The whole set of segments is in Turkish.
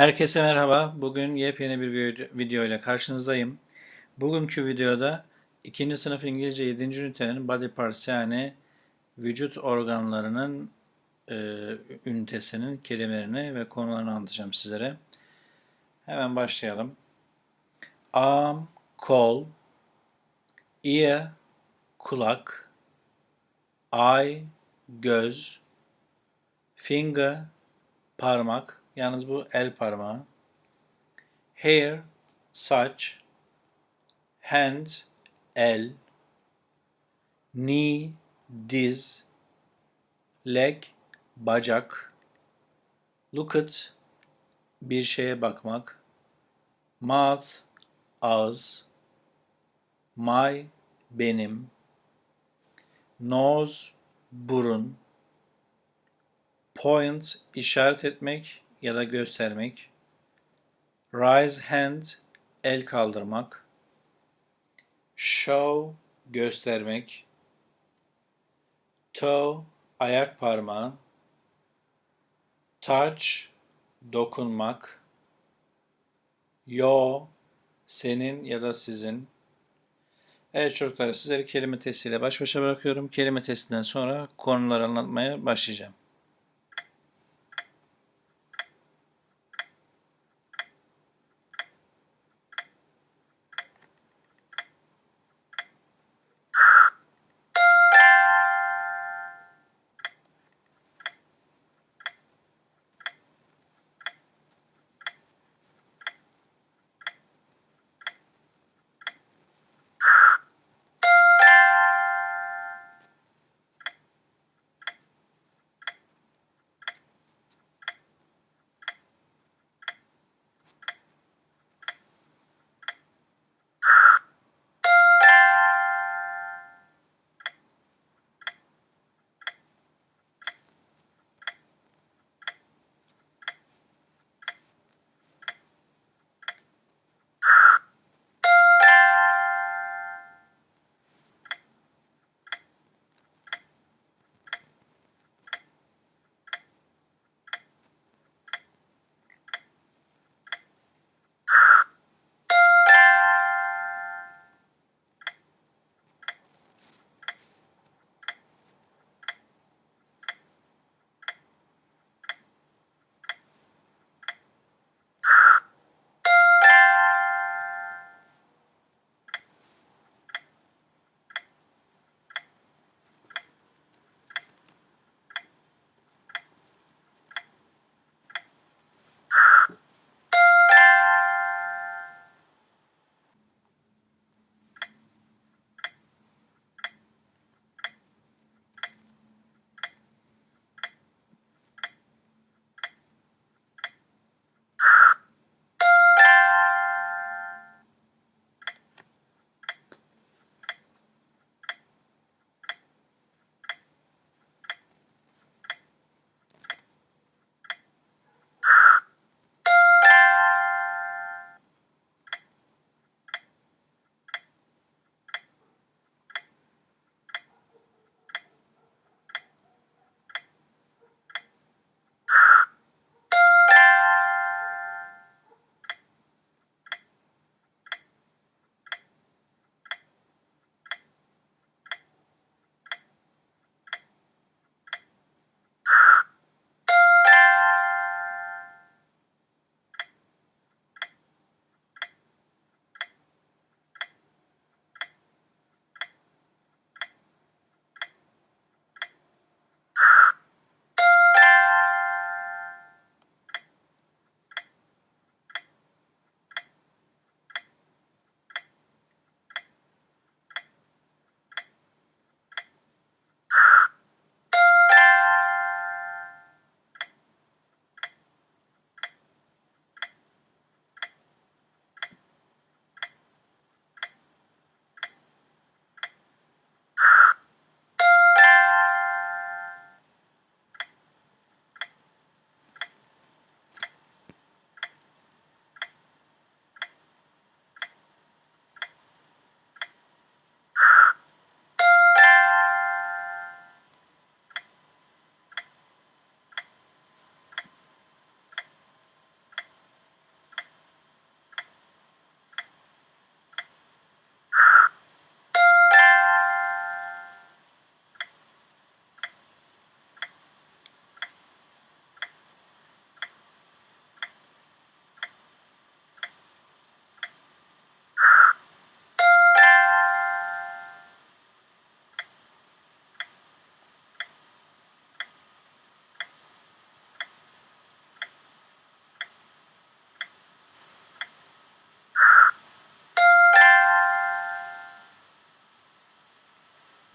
Herkese merhaba. Bugün yepyeni bir video, ile karşınızdayım. Bugünkü videoda 2. sınıf İngilizce 7. ünitenin body parts yani vücut organlarının e, ünitesinin kelimelerini ve konularını anlatacağım sizlere. Hemen başlayalım. Arm, kol, ear, kulak, eye, göz, finger, parmak, Yalnız bu el parmağı. Hair, saç. Hand, el. Knee, diz. Leg, bacak. Look at, bir şeye bakmak. Mouth, ağız. My, benim. Nose, burun. Point, işaret etmek ya da göstermek. Raise hand, el kaldırmak. Show, göstermek. Toe, ayak parmağı. Touch, dokunmak. Yo, senin ya da sizin. Evet çocuklar sizleri kelime testiyle baş başa bırakıyorum. Kelime testinden sonra konuları anlatmaya başlayacağım.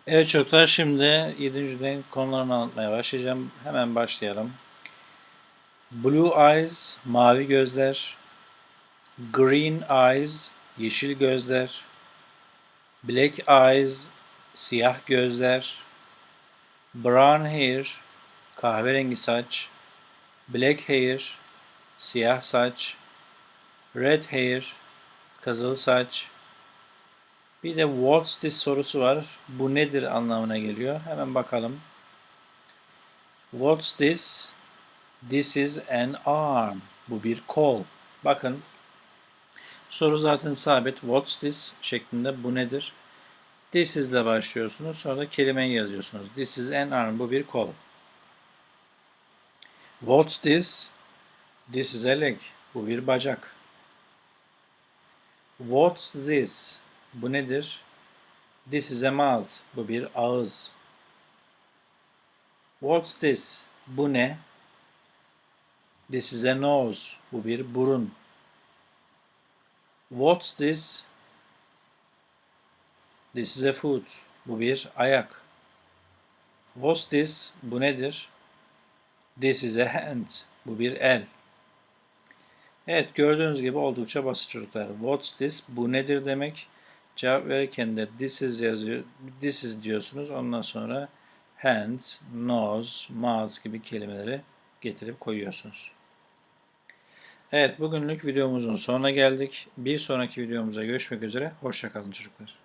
Evet çocuklar şimdi 7. renk konularını anlatmaya başlayacağım. Hemen başlayalım. Blue eyes, mavi gözler. Green eyes, yeşil gözler. Black eyes, siyah gözler. Brown hair, kahverengi saç. Black hair, siyah saç. Red hair, kızıl saç. Bir de what's this sorusu var. Bu nedir anlamına geliyor. Hemen bakalım. What's this? This is an arm. Bu bir kol. Bakın. Soru zaten sabit. What's this şeklinde bu nedir? This is ile başlıyorsunuz. Sonra da kelimeyi yazıyorsunuz. This is an arm. Bu bir kol. What's this? This is a leg. Bu bir bacak. What's this? Bu nedir? This is a mouth. Bu bir ağız. What's this? Bu ne? This is a nose. Bu bir burun. What's this? This is a foot. Bu bir ayak. What's this? Bu nedir? This is a hand. Bu bir el. Evet gördüğünüz gibi oldukça basit çocuklar. What's this? Bu nedir demek? Cevap verirken de this is yazıyor. This is diyorsunuz. Ondan sonra hand, nose, mouth gibi kelimeleri getirip koyuyorsunuz. Evet bugünlük videomuzun sonuna geldik. Bir sonraki videomuza görüşmek üzere. Hoşçakalın çocuklar.